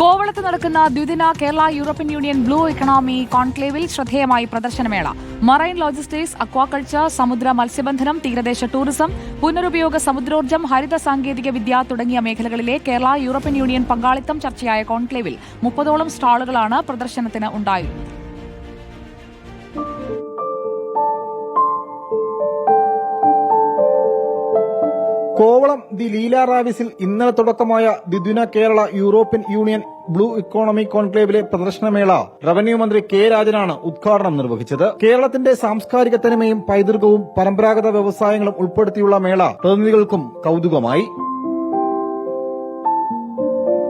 കോവളത്ത് നടക്കുന്ന ദ്വിദിന Kerala European union blue economy കോൺക്ലേവിൽ ശ്രദ്ധേയമായി പ്രദർശനമേള. മറൈൻ ലോജിസ്റ്റിക്സ് അക്വാകൾച്ചർ സമുദ്ര മത്സ്യബന്ധനം തീരദേശ ടൂറിസം പുനരുപയോഗ സമുദ്രോർജം ഹരിത സാങ്കേതിക വിദ്യ തുടങ്ങിയ മേഖലകളിലെ കേരള യൂറോപ്യൻ യൂണിയൻ പങ്കാളിത്തം ചർച്ചയായ കോൺക്ലേവിൽ മുപ്പതോളം സ്റ്റാളുകളാണ് പ്രദർശനത്തിന് ഉണ്ടായിരുന്നത് കോവളം ദി ലീല റാവിസിൽ ഇന്നലെ തുടക്കമായ ദ്വിദിന Kerala European union blue economy കോൺക്ലേവിലെ പ്രദർശനമേള റവന്യൂ മന്ത്രി കെ രാജനാണ് ഉദ്ഘാടനം നിർവഹിച്ചത്. കേരളത്തിന്റെ സാംസ്കാരിക തനിമയും പൈതൃകവും പരമ്പരാഗത വ്യവസായങ്ങളും ഉൾപ്പെടുത്തിയുള്ള മേള പ്രതിനിധികൾക്കും കൌതുകമായി.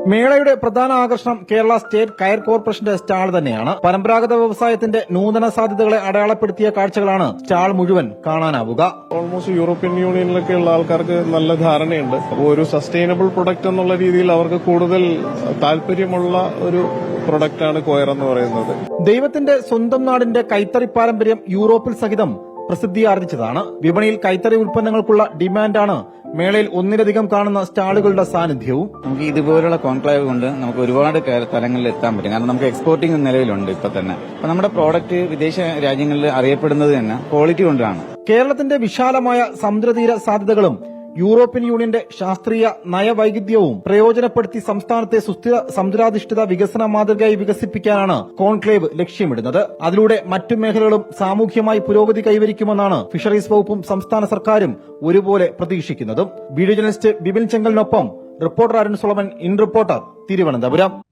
മേളയുടെ പ്രധാന ആകർഷണം കേരള സ്റ്റേറ്റ് കയർ കോർപ്പറേഷന്റെ സ്റ്റാൾ തന്നെയാണ്. പരമ്പരാഗത വ്യവസായത്തിന്റെ നൂതന സാധ്യതകളെ അടയാളപ്പെടുത്തിയ കാഴ്ചകളാണ് സ്റ്റാൾ മുഴുവൻ കാണാനാവുക. ഓൾമോസ്റ്റ് യൂറോപ്യൻ യൂണിയനിലൊക്കെ ഉള്ള ആൾക്കാർക്ക് നല്ല ധാരണയുണ്ട്. ഒരു സസ്റ്റൈനബിൾ പ്രൊഡക്റ്റ് എന്നുള്ള രീതിയിൽ അവർക്ക് കൂടുതൽ താല്പര്യമുള്ള ഒരു പ്രൊഡക്റ്റാണ് കോയർ എന്ന് പറയുന്നത്. ദൈവത്തിന്റെ സ്വന്തം നാടിന്റെ കൈത്തറി പാരമ്പര്യം യൂറോപ്പിൽ സഹിതം പ്രസിദ്ധി ആർജിച്ചതാണ് വിപണിയിൽ കൈത്തറി ഉൽപ്പന്നങ്ങൾക്കുള്ള ഡിമാൻഡാണ് മേളയിൽ ഒന്നിലധികം കാണുന്ന സ്റ്റാളുകളുടെ സാന്നിധ്യവും. നമുക്ക് ഇതുപോലുള്ള കോൺക്ലേവ് കൊണ്ട് നമുക്ക് ഒരുപാട് തലങ്ങളിൽ എത്താൻ പറ്റും. കാരണം നമുക്ക് എക്സ്പോർട്ടിംഗ് നിലവിലുണ്ട് ഇപ്പൊ തന്നെ. അപ്പൊ നമ്മുടെ പ്രോഡക്റ്റ് വിദേശ രാജ്യങ്ങളിൽ അറിയപ്പെടുന്നത് തന്നെ ക്വാളിറ്റി കൊണ്ടാണ്. കേരളത്തിന്റെ വിശാലമായ സമുദ്രതീര സാധ്യതകളും യൂറോപ്യൻ യൂണിയന്റെ ശാസ്ത്രീയ നയവൈവിധ്യവും പ്രയോജനപ്പെടുത്തി സംസ്ഥാനത്തെ സുസ്ഥിര സമുദ്രാധിഷ്ഠിത വികസന മാതൃകയായി വികസിപ്പിക്കാനാണ് കോൺക്ലേവ് ലക്ഷ്യമിടുന്നത്. അതിലൂടെ മറ്റു മേഖലകളും സാമൂഹ്യമായി പുരോഗതി കൈവരിക്കുമെന്നാണ് ഫിഷറീസ് വകുപ്പും സംസ്ഥാന സർക്കാരും ഒരുപോലെ പ്രതീക്ഷിക്കുന്നതും. Video journalist Bipin ചെങ്കലിനൊപ്പം reporter Arun Solomon. In reporter Thiruvananthapuram.